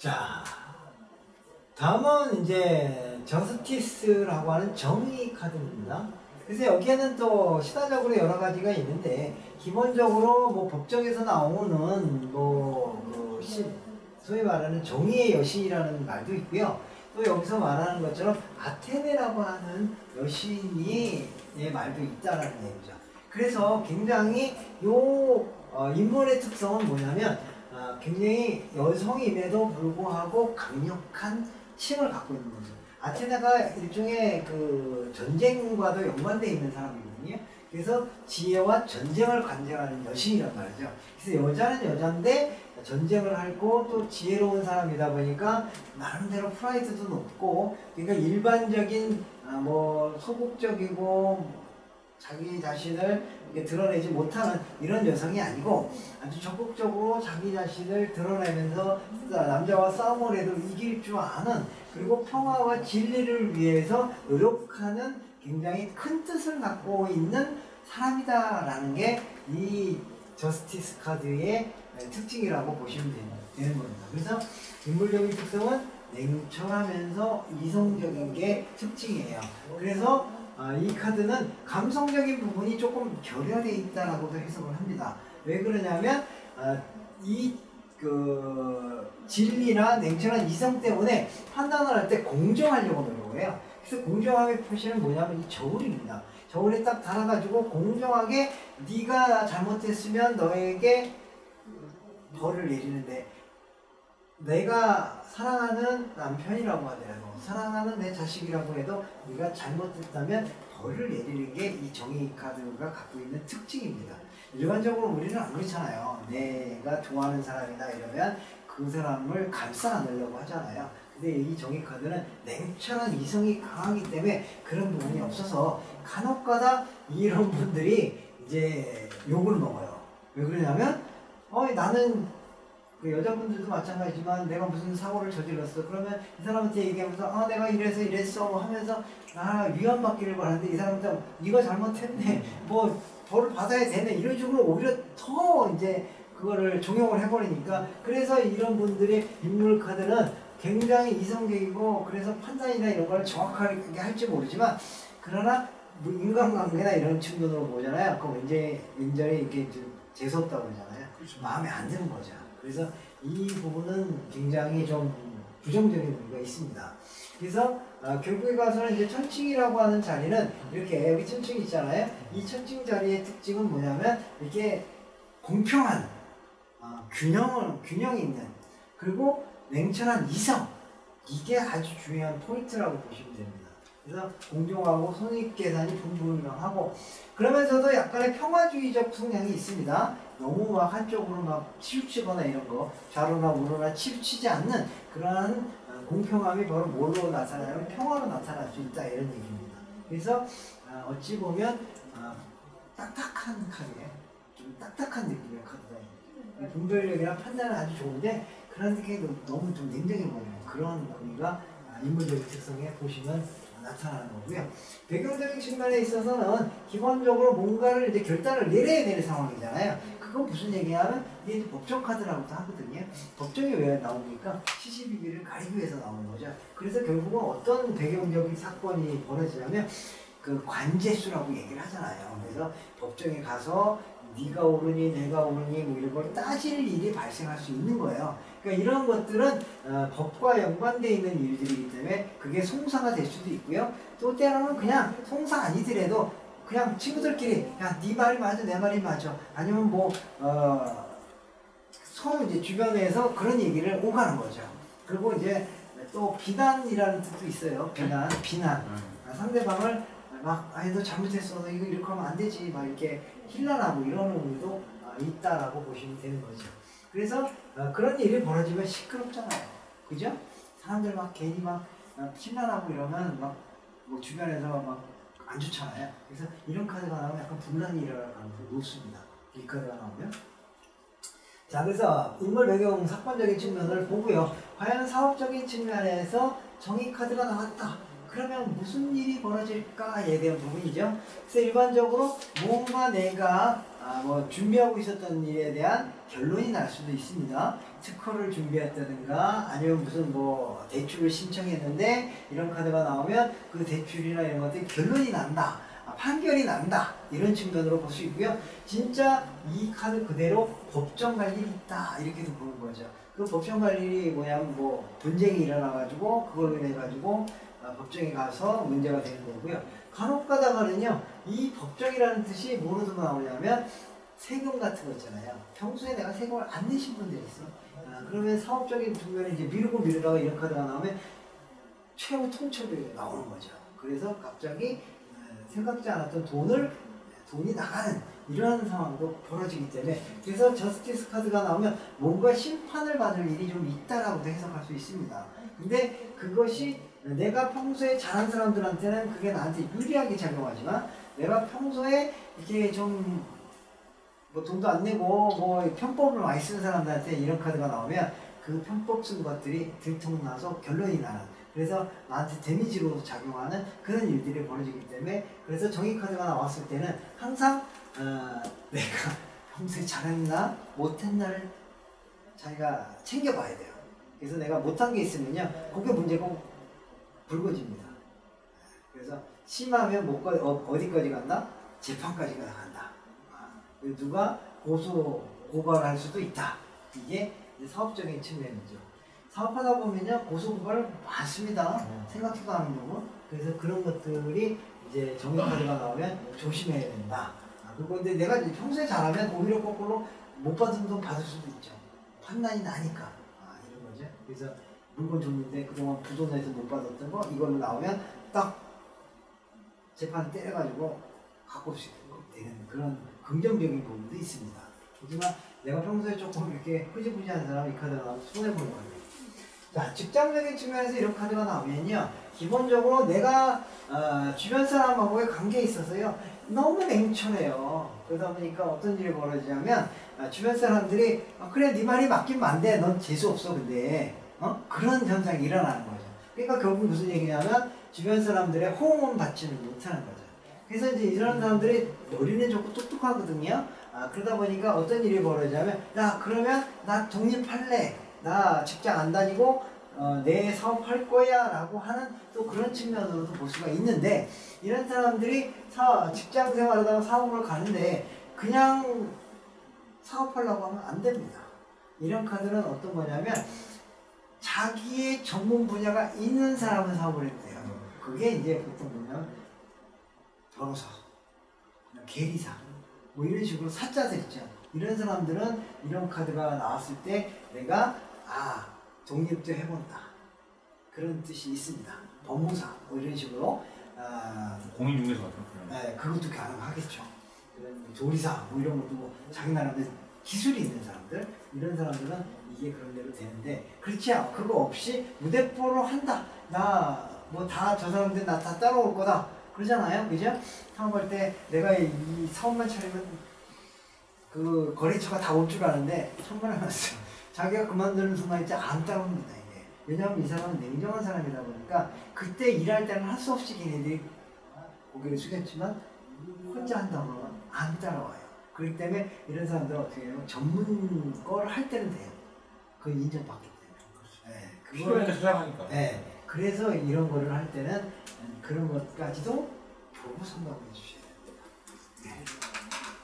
자, 다음은 이제 저스티스라고 하는 정의 카드입니다. 그래서 여기에는 또 시사적으로 여러 가지가 있는데 기본적으로 뭐 법정에서 나오는 뭐그 소위 말하는 정의의 여신이라는 말도 있고요. 또 여기서 말하는 것처럼 아테네라고 하는 여신이 의 말도 있다라는 얘기죠. 그래서 굉장히 요 어, 인물의 특성은 뭐냐면 어, 굉장히 여성임에도 불구하고 강력한 힘을 갖고 있는 거죠. 아테나가 일종의 그 전쟁과도 연관되어 있는 사람이거든요. 그래서 지혜와 전쟁을 관장하는 여신이란 말이죠. 그래서 여자는 여자인데 전쟁을 하고 또 지혜로운 사람이다 보니까 나름대로 프라이드도 높고 그러니까 일반적인 아, 뭐 소극적이고 자기 자신을 드러내지 못하는 이런 여성이 아니고 아주 적극적으로 자기 자신을 드러내면서 남자와 싸움을 해도 이길 줄 아는 그리고 평화와 진리를 위해서 노력하는 굉장히 큰 뜻을 갖고 있는 사람이다라는 게 이 저스티스 카드의 특징이라고 보시면 되는 겁니다. 그래서 인물적인 특성은 냉철하면서 이성적인 게 특징이에요. 그래서 아, 이 카드는 감성적인 부분이 조금 결여되어 있다라고도 해석을 합니다. 왜 그러냐면 아, 이그 진리나 냉철한 이성 때문에 판단을 할 때 공정하려고 노력을 해요. 그래서 공정함의 표시는 뭐냐면 이 저울입니다. 저울에 딱 달아가지고 공정하게 네가 잘못했으면 너에게 벌을 내리는데 내가 사랑하는 남편이라고 하더라도 사랑하는 내 자식이라고 해도 네가 잘못했다면 벌을 내리는 게 이 정의 카드가 갖고 있는 특징입니다. 일반적으로 우리는 안 그렇잖아요. 내가 좋아하는 사람이다 이러면 그 사람을 감싸 안으려고 하잖아요. 근데 이 정의 카드는 냉철한 이성이 강하기 때문에 그런 부분이 없어서 간혹가다 이런 분들이 이제 욕을 먹어요. 왜 그러냐면 어 나는 그 여자분들도 마찬가지지만 내가 무슨 사고를 저질렀어. 그러면 이 사람한테 얘기하면서 아 내가 이래서 이랬어 하면서 아 위안받기를 바라는데 이 사람한테 네가 잘못했네. 뭐 벌을 받아야 되네. 이런 식으로 오히려 더 이제 그거를 종용을 해버리니까 그래서 이런 분들의 인물 카드는 굉장히 이성적이고 그래서 판단이나 이런 걸 정확하게 할지 모르지만 그러나 뭐 인간관계나 이런 측면으로 보잖아요. 그 왠지 왠지 이렇게 재수없다고 그러잖아요. 그렇죠. 마음에 안 드는 거죠. 그래서 이 부분은 굉장히 좀 부정적인 의미가 있습니다. 그래서 어, 결국에 가서는 이제 천칭이라고 하는 자리는 이렇게 여기 천칭 있잖아요. 이 천칭 자리의 특징은 뭐냐면 이렇게 공평한 어, 균형을 균형 있는 그리고 냉철한 이성 이게 아주 중요한 포인트라고 보시면 됩니다. 그래서 공정하고 손익계산이 분분명하고 그러면서도 약간의 평화주의적 성향이 있습니다. 너무 막 한쪽으로 막 치우치거나 이런 거 좌로나 우로나 치우치지 않는 그러한 어, 공평함이 바로 뭘로 나타나면 평화로 나타날 수 있다 이런 얘기입니다. 그래서 어, 어찌 보면 어, 딱딱한 카드에 좀 딱딱한 느낌의 카드다. 분별력이나 판단은 아주 좋은데 그런 느낌이 너무 좀 냉정해 보이는 그런 의미가 인물적인 특성에 보시면 나타나는 거고요. 배경적인 측면에 있어서는 기본적으로 뭔가를 이제 결단을 내려야 되는 상황이잖아요. 그건 무슨 얘기냐면 이게 법정 카드라고도 하거든요. 법정이 왜 나옵니까? 시시비비를 가리기 위해서 나오는 거죠. 그래서 결국은 어떤 배경적인 사건이 벌어지냐면 그 관제수라고 얘기를 하잖아요. 그래서 법정에 가서 네가 옳으니 내가 옳으니 뭐 이런 걸 따질 일이 발생할 수 있는 거예요. 그러니까 이런 것들은 어, 법과 연관되어 있는 일들이기 때문에 그게 송사가 될 수도 있고요. 또 때로는 그냥 송사 아니더라도 그냥 친구들끼리 야네 말이 맞아 내 말이 맞아 아니면 뭐 어, 서로 이제 주변에서 그런 얘기를 오가는 거죠. 그리고 이제 또 비난이라는 뜻도 있어요. 비난, 비난. 음. 상대방을 막 아니 너 잘못했어 너 이거 이렇게 하면 안 되지 막 이렇게 힐난하고 이런 의미도 아, 있다라고 보시면 되는 거죠. 그래서 어, 그런 일이 벌어지면 시끄럽잖아요. 그죠? 사람들 막 괜히 막 힐난하고 어, 이러면 막 뭐 주변에서 막 안 좋잖아요. 그래서 이런 카드가 나오면 약간 분란이 일어날 가능성이 높습니다. 이 카드가 나오면. 자, 그래서 인물 배경 사건적인 측면을 보고요. 과연 사업적인 측면에서 정의 카드가 나왔다. 그러면 무슨 일이 벌어질까에 대한 부분이죠. 그래서 일반적으로 뭔가 내가 아, 뭐 준비하고 있었던 일에 대한 결론이 날 수도 있습니다. 특허를 준비했다든가 아니면 무슨 뭐 대출을 신청했는데 이런 카드가 나오면 그 대출이나 이런 것들이 결론이 난다. 아, 판결이 난다. 이런 측면으로 볼 수 있고요. 진짜 이 카드 그대로 법정 갈 일이 있다. 이렇게도 보는 거죠. 그 법정 갈 일이 뭐냐면 뭐 분쟁이 일어나가지고 그걸로 인해 가지고 아, 법정에 가서 문제가 되는 거고요. 간혹 가다가는요, 이 법정이라는 뜻이 뭐로 도 나오냐면 세금 같은 거 있잖아요. 평소에 내가 세금을 안 내신 분들이 있어. 아, 그러면 사업적인 측면에 이제 미루고 미루다가 이런 카드가 나오면 최후 통첩이 나오는 거죠. 그래서 갑자기 어, 생각지 않았던 돈을 돈이 나가는 이런 상황도 벌어지기 때문에 그래서 저스티스 카드가 나오면 뭔가 심판을 받을 일이 좀 있다라고도 해석할 수 있습니다. 근데 그것이 내가 평소에 잘한 사람들한테는 그게 나한테 유리하게 작용하지만 내가 평소에 이렇게 좀 뭐 돈도 안 내고 뭐 편법을 많이 쓰는 사람들한테 이런 카드가 나오면 그 편법 쓴 것들이 들통나서 결론이 나는 그래서 나한테 데미지로 작용하는 그런 일들이 벌어지기 때문에 그래서 정의 카드가 나왔을 때는 항상 어, 내가 평소에 잘했나 못했나를 자기가 챙겨봐야 돼요. 그래서 내가 못한 게 있으면요, 그게 문제고 불거집니다. 그래서 심하면 못 가, 어, 디까지 간다? 재판까지 나간다. 아, 누가 고소 고발할 수도 있다. 이게 사업적인 측면이죠. 사업하다 보면요 고소 고발 많습니다. 네. 생각지도 않은 부분. 그래서 그런 것들이 이제 정의카드가 나오면 조심해야 된다. 아, 그리고 근데 내가 평소에 잘하면 오히려 거꾸로 못 받은 돈 받을 수도 있죠. 판단이 나니까. 아, 이런 거죠. 그래서 물건 줬는데 그동안 부도내서 못 받았던 거 이걸로 나오면 딱 재판 때려가지고 없이 되는 그런 긍정적인 부분도 있습니다. 하지만 내가 평소에 조금 이렇게 흐지부지한 사람 이 카드가 손해보는 거예요. 자, 직장적인 측면에서 이런 카드가 나오면요. 기본적으로 내가 어, 주변 사람하고의 관계에 있어서요. 너무 냉철해요. 그러다 보니까 어떤 일이 벌어지냐면 어, 주변 사람들이 어, 그래 네 말이 맞긴 맞는데 넌 재수없어 근데 어? 그런 현상이 일어나는 거죠. 그러니까 결국 무슨 얘기냐면 주변 사람들의 호응은 받지는 못하는 거죠. 그래서 이제 이런 사람들이 머리는 좋고 똑똑하거든요. 아, 그러다 보니까 어떤 일이 벌어지냐면 야 그러면 나 독립할래. 나 직장 안 다니고 어, 내 사업할 거야 라고 하는 또 그런 측면으로도 볼 수가 있는데 이런 사람들이 사, 직장 생활하다가 사업을 가는데 그냥 사업하려고 하면 안 됩니다. 이런 카드는 어떤 거냐면 자기의 전문 분야가 있는 사람은 사업을 돼요. 그게 이제 보통 뭐냐면 변호사, 계리사 뭐 이런 식으로 사자들 있죠. 이런 사람들은 이런 카드가 나왔을 때 내가 아 독립도 해본다 그런 뜻이 있습니다. 법무사 뭐 이런 식으로 아, 공인중개사 같은 거. 네, 그것도 가능하겠죠. 조리사 뭐 이런 것도 뭐 자기 나름대로 기술이 있는 사람들 이런 사람들은 이게 그런 대로 되는데 그렇지 않아 그거 없이 무대포로 한다. 나 뭐 다 저 사람들 나 다 따라올 거다. 그러잖아요. 그죠? 사업 할 때 내가 이 사업만 차리면 그 거래처가 다 올 줄 아는데 천만 원 왔어. 자기가 그만두는 순간 이제 안 따라옵니다 이게. 왜냐하면 이 사람은 냉정한 사람이다 보니까 그때 일할 때는 할 수 없이 걔네들이 고개를 숙였지만 혼자 한다면 안 따라와요 그렇기 때문에 이런 사람들은 어떻게 해요? 전문 걸 할 때는 돼요. 그 인정받기 때문에. 네, 그걸 찾아가니까. 네, 그래서 이런 거를 할 때는 그런 것까지도 보고 선박을 해주셔야 됩니다. 네.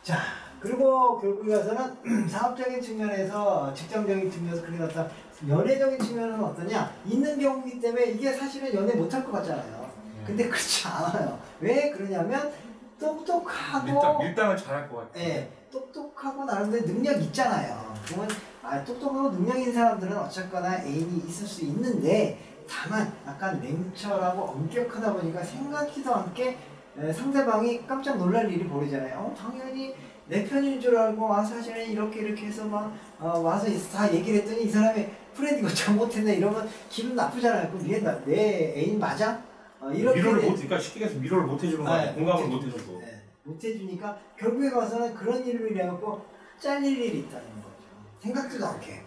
자, 그리고 결국에 가서는 사업적인 측면에서 직장적인 측면에서 그렇게 나타 연애적인 측면은 어떠냐? 있는 경우이기 때문에 이게 사실은 연애 못할 것 같잖아요. 네. 근데 그렇지 않아요. 왜 그러냐면 똑똑하고 밀당, 밀당을 잘할 것 같아요. 예, 똑똑하고 나름대로 능력 있잖아요. 그러면 아, 똑똑하고 능력 있는 사람들은 어쨌거나 애인이 있을 수 있는데 다만 약간 냉철하고 엄격하다 보니까 생각지도 않게 에, 상대방이 깜짝 놀랄 일이 벌어지잖아요. 어, 당연히 내 편인 줄 알고 아 사실은 이렇게 이렇게 해서 막 어, 와서 다 얘기를 했더니 이 사람이 이거 잘못했네 이러면 기분 나쁘잖아요. 그럼 얘내 애인 맞아? 어, 이렇게 미로를 못, 그러니까 쉽게 해서 미로를 못 해주는 거야. 네, 공감을 못 해주고. 네, 못 해주니까 결국에 가서는 그런 일을 해갖고 잘릴 일이 있다는 거죠. 생각지도 않게.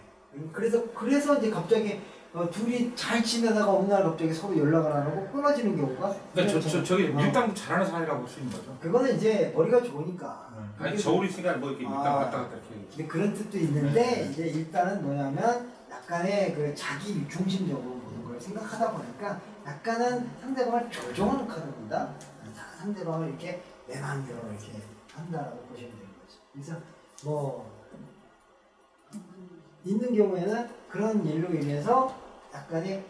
그래서 그래서 이제 갑자기 어, 둘이 잘 지내다가 어느 날 갑자기 서로 연락을 안 하고 끊어지는 경우가 그러니까 저, 저, 저기 어. 밀당도 잘하는 사이라고 볼 수 있는 거죠. 그거는 이제 머리가 좋으니까 아니 저울이 있으니까 뭐 이렇게 밀당 아. 왔다 갔다 이렇게. 근데 그런 뜻도 있는데 네. 이제 일단은 뭐냐면 약간의 그 자기 중심적으로 생각하다 보니까 약간은 상대방을 조종하는 카드입니다. 자, 상대방을 이렇게 내 마음대로 이렇게 한다라고 보시면 되는 거죠. 그래서 뭐 있는 경우에는 그런 일로 인해서 약간의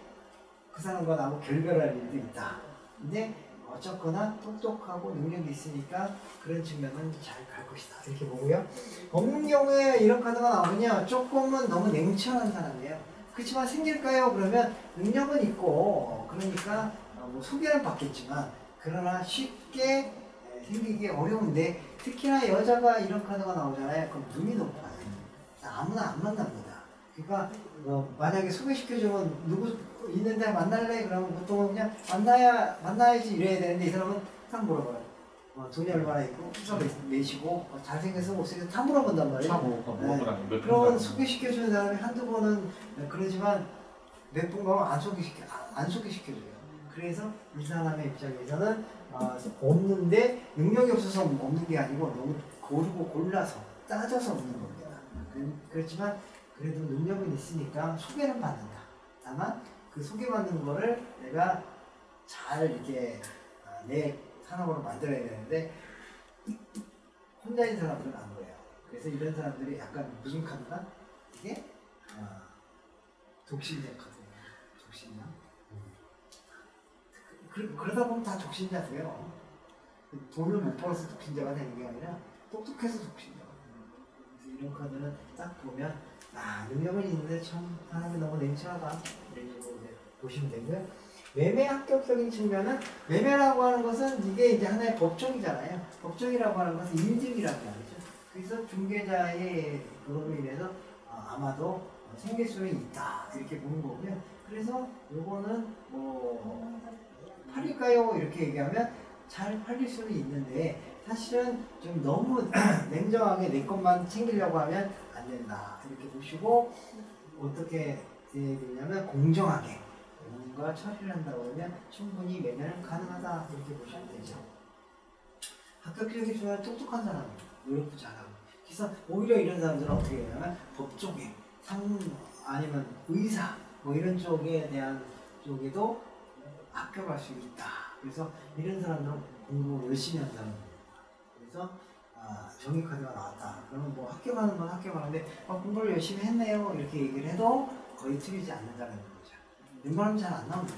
그 사람과 나하고 결별할 일도 있다. 근데 어쨌거나 똑똑하고 능력이 있으니까 그런 측면은 잘 갈 것이다. 이렇게 보고요. 없는 경우에 이런 카드가 나오면요. 조금은 너무 냉철한 사람이에요. 그렇지만 생길까요? 그러면 능력은 있고 그러니까 어, 뭐 소개는 받겠지만 그러나 쉽게 에, 생기기 어려운데 특히나 여자가 이런 카드가 나오잖아요. 그럼 눈이 높아요. 아무나 안 만납니다. 그러니까 뭐 만약에 소개시켜주면 누구 있는데 만날래? 그러면 보통은 그냥 만나야 만나야지 이래야 되는데 이 사람은 딱 물어봐요. 어, 돈이 얼마나 있고 투자 내시고 어, 잘생겨서 못생겨서 다 물어본단 말이에요. 차뭐 뭐보다 몇 그러면 분. 소개시켜주는 사람이 한두 번은 그러지만 몇분 가면 안 소개시켜 안 소개시켜줘요. 그래서 이 사람의 입장에서는 어, 없는데 능력이 없어서 없는 게 아니고 너무 고르고 골라서 따져서 없는 겁니다. 그- 그렇지만 그래도 능력은 있으니까 소개는 받는다. 다만 그 소개받는 거를 내가 잘 이렇게 아, 내 산업으로 만들어야 되는데 혼자인 사람들은 안 그래요. 그래서 이런 사람들이 약간 무슨 카드나 이게 아, 독신자 카드예요. 독신자. 그, 그러다 보면 다 독신자 돼요. 돈을 못 벌어서 독신자가 되는 게 아니라 똑똑해서 독신자가 이런 카드는 딱 보면 아 능력은 있는데 참 사람이 너무 냉철하다 이런 식으로 보시면 되고요. 매매 합격적인 측면은 매매라고 하는 것은 이게 이제 하나의 법정이잖아요. 법정이라고 하는 것은 인증이라는 말이죠. 그래서 중개자의 그걸로 인해서 어, 아마도 생길 수는 있다 이렇게 보는 거고요. 그래서 요거는 뭐 팔릴까요? 이렇게 얘기하면 잘 팔릴 수는 있는데 사실은 좀 너무 냉정하게 내 것만 챙기려고 하면 안 된다 이렇게 보시고 어떻게 되냐면 공정하게 뭔가 처리를 한다고 하면 충분히 매매는 가능하다 이렇게 보시면 되죠. 합격적인 중에 똑똑한 사람, 노력도 잘하고. 그래서 오히려 이런 사람들은 어떻게 되냐면 법 쪽에 상 아니면 의사 뭐 이런 쪽에 대한 쪽에도 합격할 수 있다. 그래서 이런 사람들은 공부 열심히 한 사람입니다. 그래서 아, 정의 카드가 나왔다. 그러면 뭐 합격하는 건 합격하는데 아, 공부를 열심히 했네요. 이렇게 얘기를 해도 거의 틀리지 않는다는. 웬만하면 잘 안 나옵니다.